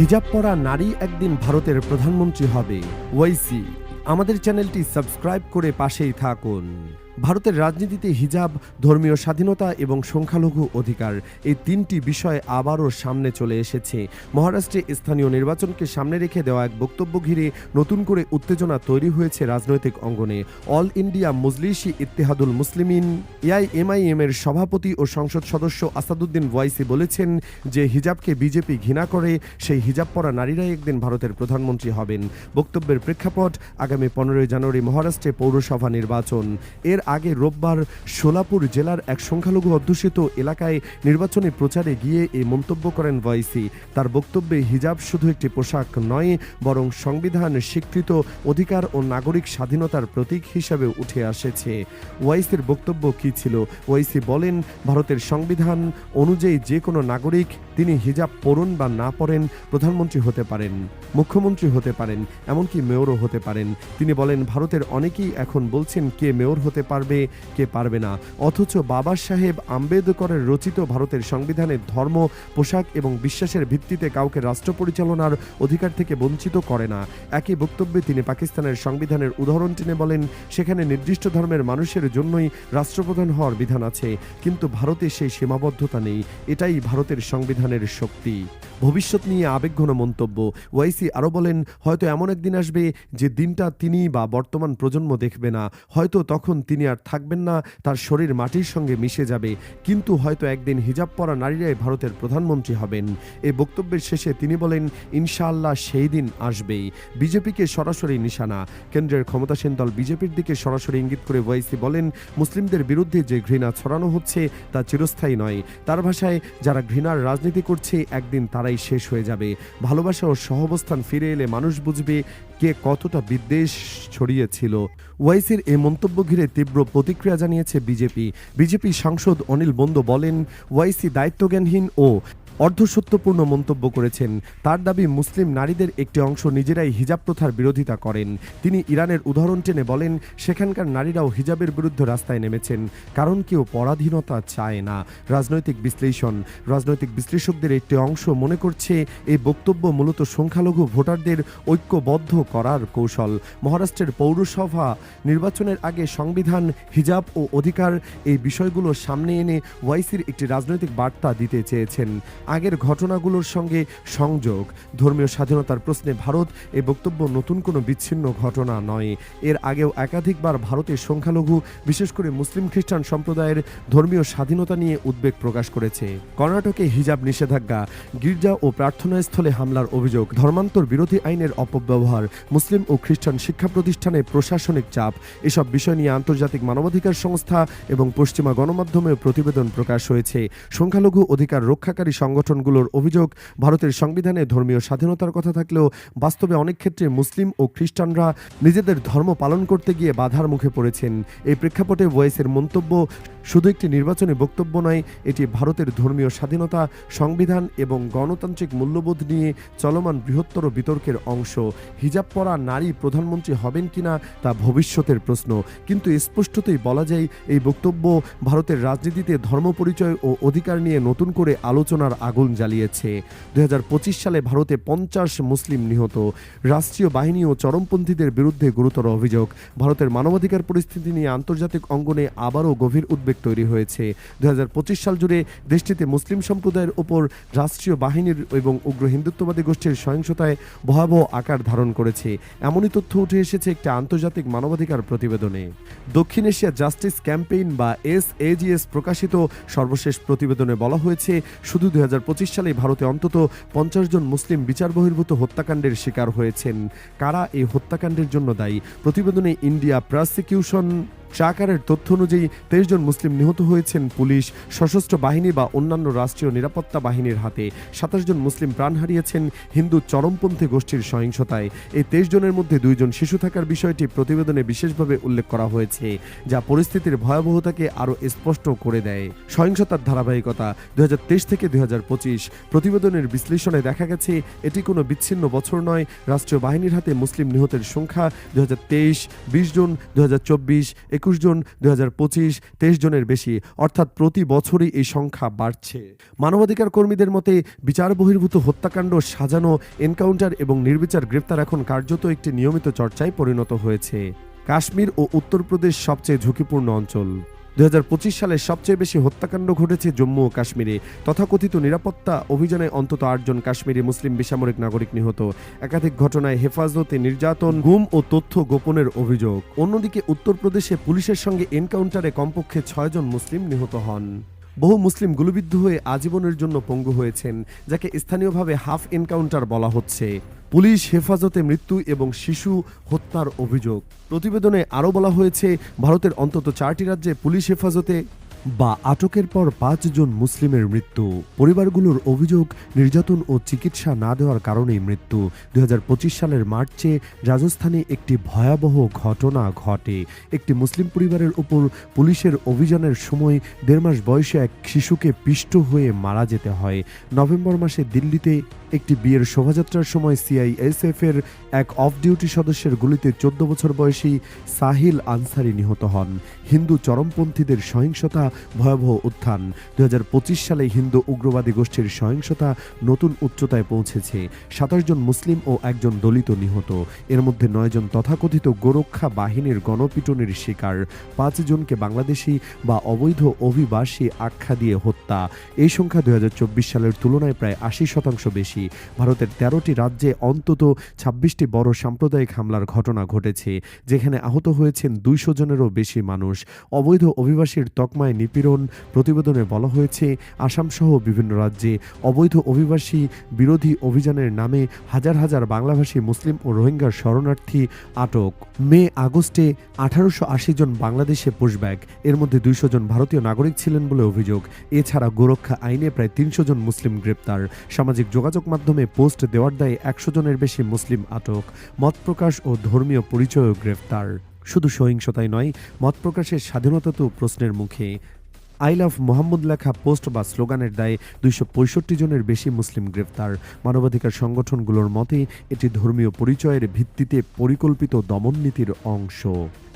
হিজাব পরা নারী একদিন ভারতের প্রধানমন্ত্রী হবে। ওয়াইসি। আমাদের চ্যানেলটি সাবস্ক্রাইব করে পাশেই থাকুন। ভারতের রাজনীতিতে হিজাব, ধর্মীয় স্বাধীনতা এবং সংখ্যালঘু অধিকার এই তিনটি বিষয় আবারও সামনে চলে এসেছে। মহারাষ্ট্রে স্থানীয় নির্বাচনকে সামনে রেখে দেওয়া এক বক্তব্য ঘিরে নতুন করে উত্তেজনা তৈরি হয়েছে রাজনৈতিক অঙ্গনে। All India Majlisi Ittehadul Muslimeen, AIMIM এর সভাপতি ও সংসদ সদস্য আসাদুদ্দিন ওয়াইসি বলেছেন যে হিজাবকে বিজেপি ঘৃণা করে, সেই হিজাব পরা নারীরাই একদিন ভারতের প্রধানমন্ত্রী হবেন। বক্তব্যের প্রেক্ষাপট আগামী পনেরোই জানুয়ারি মহারাষ্ট্রে পৌরসভা নির্বাচন। এর আগে রোববার সোলাপুর জেলার এক সংখ্যালঘু অধ্যুষিত এলাকায় নির্বাচনী প্রচারে গিয়ে এই মন্তব্য করেন ওয়াইসি তার বক্তব্যে হিজাব শুধু একটি পোশাক নয়, বরং সংবিধান স্বীকৃত অধিকার ও নাগরিক স্বাধীনতার প্রতীক হিসাবে উঠে আসেছে। ওয়াইসির বক্তব্য কি ছিল? ওয়াইসি বলেন, ভারতের সংবিধান অনুযায়ী যে কোনো নাগরিক তিনি হিজাব পরুন বা না পরেন, প্রধানমন্ত্রী হতে পারেন, মুখ্যমন্ত্রী হতে পারেন, এমনকি মেয়রও হতে পারেন। তিনি বলেন, ভারতের অনেকেই এখন বলছেন, কে মেয়র হতে পারবে, কে পারবে না। অথচ বাবা সাহেব আম্বেদকরের রচিত ভারতের সংবিধানের ধর্ম, পোশাক এবং বিশ্বাসের ভিত্তিতে কাউকে রাষ্ট্র পরিচালনার অধিকার থেকে বঞ্চিত করে না। একই বক্তব্যে তিনি পাকিস্তানের সংবিধানের উদাহরণ টেনে বলেন, সেখানে নির্দিষ্ট ধর্মের মানুষের জন্যই রাষ্ট্রপ্রধান হওয়ার বিধান আছে, কিন্তু ভারতে সেই সীমাবদ্ধতা নেই। এটাই ভারতের সংবিধানের শক্তি। ভবিষ্যৎ নিয়ে আবেগঘন মন্তব্য। ওয়াইসি আরও বলেন, হয়তো এমন একদিন আসবে যে দিনটা তিনি বা বর্তমান প্রজন্ম দেখবে না। হয়তো তখন তিনি আর থাকবেন না, তার শরীর মাটির সঙ্গে মিশে যাবে। কিন্তু হয়তো একদিন হিজাব পরা নারীরাই ভারতের প্রধানমন্ত্রী হবেন। এ বক্তব্যের শেষে তিনি বলেন, ইনশাআল্লাহ সেই দিন আসবেই। বিজেপিকে সরাসরি নিশানা। কেন্দ্রের ক্ষমতাসীন দল বিজেপির দিকে সরাসরি ইঙ্গিত করে ওয়াইসি বলেন, মুসলিমদের বিরুদ্ধে যে ঘৃণা ছড়ানো হচ্ছে তা চিরস্থায়ী নয়। তার ভাষায়, যারা ঘৃণার রাজনীতি করছে, একদিন তারাই শেষ হয়ে যাবে। ভালোবাসা ও সহবস্থান ফিরে এলে মানুষ বুঝবে কে কতটা বিদ্বেষ ছড়িয়েছিল। ওয়াইসির এই মন্তব্য ঘিরে তীব্র প্রতিক্রিয়া জানিয়েছে বিজেপি। বিজেপি সাংসদ অনিল বন্দ বলেন, ওয়াইসি দায়িত্বজ্ঞানহীন ও অর্ধসত্যপূর্ণ মন্তব্য করেছেন। তার দাবি মুসলিম নারীদের একটি অংশ নিজেরাই হিজাব প্রথার বিরোধিতা করেন। তিনি ইরানের উদাহরণ টেনে বলেন, সেখানকার নারীরাও হিজাবের বিরুদ্ধে রাস্তায় নেমেছেন, কারণ কেউ পরাধীনতা চায় না। রাজনৈতিক বিশ্লেষণ, রাজনৈতিক বিশ্লেষকদের একটি অংশ মনে করছে, এই বক্তব্য মূলত সংখ্যালঘু ভোটারদের ঐক্যবদ্ধ করার কৌশল। মহারাষ্ট্রের পৌরসভা নির্বাচনের আগে সংবিধান, হিজাব ও অধিকার এই বিষয়গুলো সামনে এনে ওয়াইসির একটি রাজনৈতিক বার্তা দিতে চেয়েছেন। আগের ঘটনাগুলোর সঙ্গে সংযোগ। ধর্মীয় স্বাধীনতার প্রশ্নে ভারত এই বক্তব্য নতুন কোনো বিচ্ছিন্ন ঘটনা নয়। এর আগেও একাধিকবার ভারতের সংখ্যালঘু, বিশেষ করে মুসলিম খ্রিস্টান সম্প্রদায়ের ধর্মীয় স্বাধীনতা নিয়ে উদ্বেগ প্রকাশ করেছে। কর্ণাটকে হিজাব নিষেধাজ্ঞা, গির্জা ও প্রার্থনাস্থলে হামলার অভিযোগ, ধর্মান্তর বিরোধী আইনের অপব্যবহার, মুসলিম ও খ্রিস্টান শিক্ষা প্রতিষ্ঠানে প্রশাসনিক চাপ, এসব বিষয় নিয়ে আন্তর্জাতিক মানবাধিকার সংস্থা এবং পশ্চিমা গণমাধ্যমে প্রতিবেদন প্রকাশ হয়েছে। সংখ্যালঘু অধিকার রক্ষাকারী সংগঠনগুলোর অভিযোগ, ভারতের সংবিধানে ধর্মীয় স্বাধীনতার কথা থাকলেও বাস্তবে অনেক ক্ষেত্রে মুসলিম ও খ্রিস্টানরা নিজেদের ধর্ম পালন করতে গিয়ে বাধার মুখে পড়েছেন। এই প্রেক্ষাপটে ওয়েসের মন্তব্য শুধু একটি নির্বাচনী বক্তব্য নয়, এটি ভারতের ধর্মীয় স্বাধীনতা, সংবিধান এবং গণতান্ত্রিক মূল্যবোধ নিয়ে চলমান বৃহত্তর বিতর্কের অংশ। হিজাব পরা নারী প্রধানমন্ত্রী হবেন কিনা তা ভবিষ্যতের প্রশ্ন। কিন্তু স্পষ্টতই বলা যায়, এই বক্তব্য ভারতের রাজনীতিতে ধর্ম পরিচয় ও অধিকার নিয়ে নতুন করে আলোচনার আগুন জ্বালিয়েছে। দু হাজার পঁচিশ সালে ভারতে পঞ্চাশ মুসলিম নিহত। রাষ্ট্রীয় বাহিনী ও চরমপন্থীদের বিরুদ্ধে গুরুতর অভিযোগ। ভারতের মানবাধিকার পরিস্থিতি নিয়ে আন্তর্জাতিক অঙ্গনে আবারও গভীর উদ্বেগ তৈরি হয়েছে। দু সাল জুড়ে দেশটিতে মুসলিম সম্প্রদায়ের ওপর রাষ্ট্রীয় বাহিনীর এবং উগ্র হিন্দুত্ববাদী গোষ্ঠীর সহিংসতায় ভয়াবহ আকার ধারণ করেছে। এমনই তথ্য উঠে এসেছে একটি আন্তর্জাতিক মানবাধিকার প্রতিবেদনে। দক্ষিণ এশিয়া জাস্টিস ক্যাম্পেইন বা এস এজিএস প্রকাশিত সর্বশেষ প্রতিবেদনে বলা হয়েছে, শুধু দুই হাজার পঁচিশ সালে ভারতে অন্তত পঞ্চাশ জন মুসলিম বিচার বহির্ভূত হত্যাকাণ্ডের শিকার হয়েছেন। কারা এই হত্যাকাণ্ডের জন্য দায়ী? প্রতিবেদনে ইন্ডিয়া প্রসিকিউশন ট্রাকারের তথ্য অনুযায়ী তেইশ জন মুসলিম নিহত হয়েছেন পুলিশ, সশস্ত্র বাহিনী বা অন্যান্য রাষ্ট্রীয় নিরাপত্তা বাহিনীর হাতে। সাতাশ জন মুসলিম প্রাণ হারিয়েছেন হিন্দু চরমপন্থী গোষ্ঠীর সহিংসতায়। এই তেইশ জনের মধ্যে দুইজন শিশু থাকার বিষয়টি প্রতিবেদনে বিশেষভাবে উল্লেখ করা হয়েছে, যা পরিস্থিতির ভয়াবহতাকে আরও স্পষ্ট করে দেয়। সহিংসতার ধারাবাহিকতা দুই হাজার তেইশ থেকে দুই হাজার পঁচিশ। প্রতিবেদনের বিশ্লেষণে দেখা গেছে, এটি কোনো বিচ্ছিন্ন বছর নয়। রাষ্ট্রীয় বাহিনীর হাতে মুসলিম নিহতের সংখ্যা দু হাজার তেইশ, বিশ জুন দু হাজার চব্বিশ একুশ জন, দুই হাজার পঁচিশ, তেইশ জনের বেশি, অর্থাৎ প্রতি বছরই এই সংখ্যা বাড়ছে। মানবাধিকার কর্মীদের মতে বিচার বহির্ভূত হত্যাকাণ্ড, সাজানো, এনকাউন্টার এবং নির্বিচার গ্রেপ্তার এখন কার্যত একটি নিয়মিত চর্চায় পরিণত হয়েছে। কাশ্মীর ও উত্তরপ্রদেশ সবচেয়ে ঝুঁকিপূর্ণ অঞ্চল। দুই হাজার পঁচিশ সালে সবচেয়ে বেশি হত্যাকাণ্ড ঘটেছে জম্মু ও কাশ্মীরে। তথাকথিত নিরাপত্তা অভিযানে অন্তত আটজন কাশ্মীরি মুসলিম বেসামরিক নাগরিক নিহত। একাধিক ঘটনায় হেফাজতে নির্যাতন, গুম ও তথ্য গোপনের অভিযোগ। অন্যদিকে উত্তরপ্রদেশে পুলিশের সঙ্গে এনকাউন্টারে কমপক্ষে ছয়জন মুসলিম নিহত হন। বহু মুসলিম গুলিবিদ্ধ হয়ে আজীবনের জন্য পঙ্গু হয়েছেন, যাকে স্থানীয়ভাবে হাফ এনকাউন্টার বলা হচ্ছে। পুলিশ হেফাজতে মৃত্যু এবং শিশু হত্যার অভিযোগ। প্রতিবেদনে আরও বলা হয়েছে, ভারতের অন্তত চারটি রাজ্যে পুলিশ হেফাজতে বা আটকের পর পাঁচজন মুসলিমের মৃত্যু। পরিবারগুলোর অভিযোগ, নির্যাতন ও চিকিৎসা না দেওয়ার কারণেই মৃত্যু। দুই হাজার পঁচিশ সালের মার্চে রাজস্থানে একটি ভয়াবহ ঘটনা ঘটে। একটি মুসলিম পরিবারের উপর পুলিশের অভিযানের সময় দেড় মাস বয়সে এক শিশুকে পিষ্ট হয়ে মারা যেতে হয়। নভেম্বর মাসে দিল্লিতে একটি বিয়ের শোভাযাত্রার সময় সিআইএসএফ এর এক অফ ডিউটি সদস্যের গুলিতে চোদ্দ বছর বয়সী সাহিল আনসারি নিহত হন। হিন্দু চরমপন্থীদের সহিংসতা ভয়াবহ উত্থান। দু হাজার পঁচিশ সালে হিন্দু উগ্রবাদী গোষ্ঠীর সহিংসতা নতুন উচ্চতায় পৌঁছেছে। সাতাশ জন মুসলিম ও একজন দলিত নিহত। এর মধ্যে নয়জন তথাকথিত গোরক্ষা বাহিনীর গণপিটনের শিকার। পাঁচ জনকে বাংলাদেশি বা অবৈধ অভিবাসী আখ্যা দিয়ে হত্যা। এই সংখ্যা দু হাজার চব্বিশ সালের তুলনায় প্রায় আশি শতাংশ বেশি। ভারতের তেরোটি রাজ্যে অন্তত ছাব্বিশটি বড় সাম্প্রদায়িক হামলার ঘটনা ঘটেছে, যেখানে আহত হয়েছেন দুইশো জনেরও বেশি মানুষ। অবৈধ অভিবাসীর তকমায় নিপীড়ন প্রতিবেদনে বলা হয়েছে, আসামসহ বিভিন্ন রাজ্যে অবৈধ অভিবাসী বিরোধী অভিযানের নামে হাজার হাজার বাংলাভাষী মুসলিম ও রোহিঙ্গার শরণার্থী আটক। মে আগস্টে আঠারোশো আশি জন বাংলাদেশে পুশব্যাক এর মধ্যে দুইশো জন ভারতীয় নাগরিক ছিলেন বলে অভিযোগ। এছাড়া গোরক্ষা আইনে প্রায় তিনশো জন মুসলিম গ্রেপ্তার। সামাজিক যোগাযোগ মাধ্যমে পোস্ট দেওয়ার দায়ে একশো জনের বেশি মুসলিম আটক। মত প্রকাশ ও ধর্মীয় পরিচয়ও গ্রেফতার। শুধু সহিংসতাই নয়, মত প্রকাশের স্বাধীনতা তো প্রশ্নের মুখে। আই লাভ মোহাম্মদ লেখা পোস্ট বা স্লোগানের দায়ে দুইশো পঁয়ষট্টি জনের বেশি মুসলিম গ্রেফতার। মানবাধিকার সংগঠনগুলোর মতে, এটি ধর্মীয় পরিচয়ের ভিত্তিতে পরিকল্পিত দমন নীতির অংশ।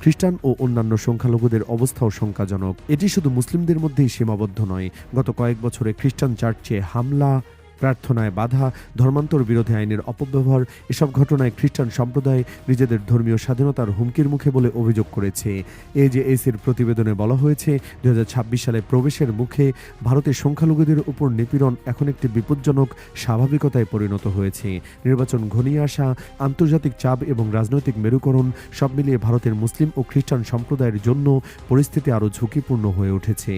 খ্রিস্টান ও অন্যান্য সংখ্যালঘুদের অবস্থাও শঙ্কাজনক। এটি শুধু মুসলিমদের মধ্যেই সীমাবদ্ধ নয়, গত কয়েক বছরে খ্রিস্টান চার্চে হামলা প্রার্থনায় বাধা, ধর্মান্তর বিরোধী আইনের অপব্যবহার, এসব ঘটনায় খ্রিস্টান সম্প্রদায় নিজেদের ধর্মীয় স্বাধীনতার হুমকির মুখে বলে অভিযোগ করেছে। এজেএসির প্রতিবেদনে বলা হয়েছে দু হাজার ছাব্বিশ সালে প্রবেশের মুখে ভারতের সংখ্যালঘুদের উপর নিপীড়ন এখন একটি বিপজ্জনক স্বাভাবিকতায় পরিণত হয়েছে। নির্বাচন ঘনিয়ে আসা, আন্তর্জাতিক চাপ এবং রাজনৈতিক মেরুকরণ সব মিলিয়ে ভারতের মুসলিম ও খ্রিস্টান সম্প্রদায়ের জন্য পরিস্থিতি আরও ঝুঁকিপূর্ণ হয়ে উঠেছে।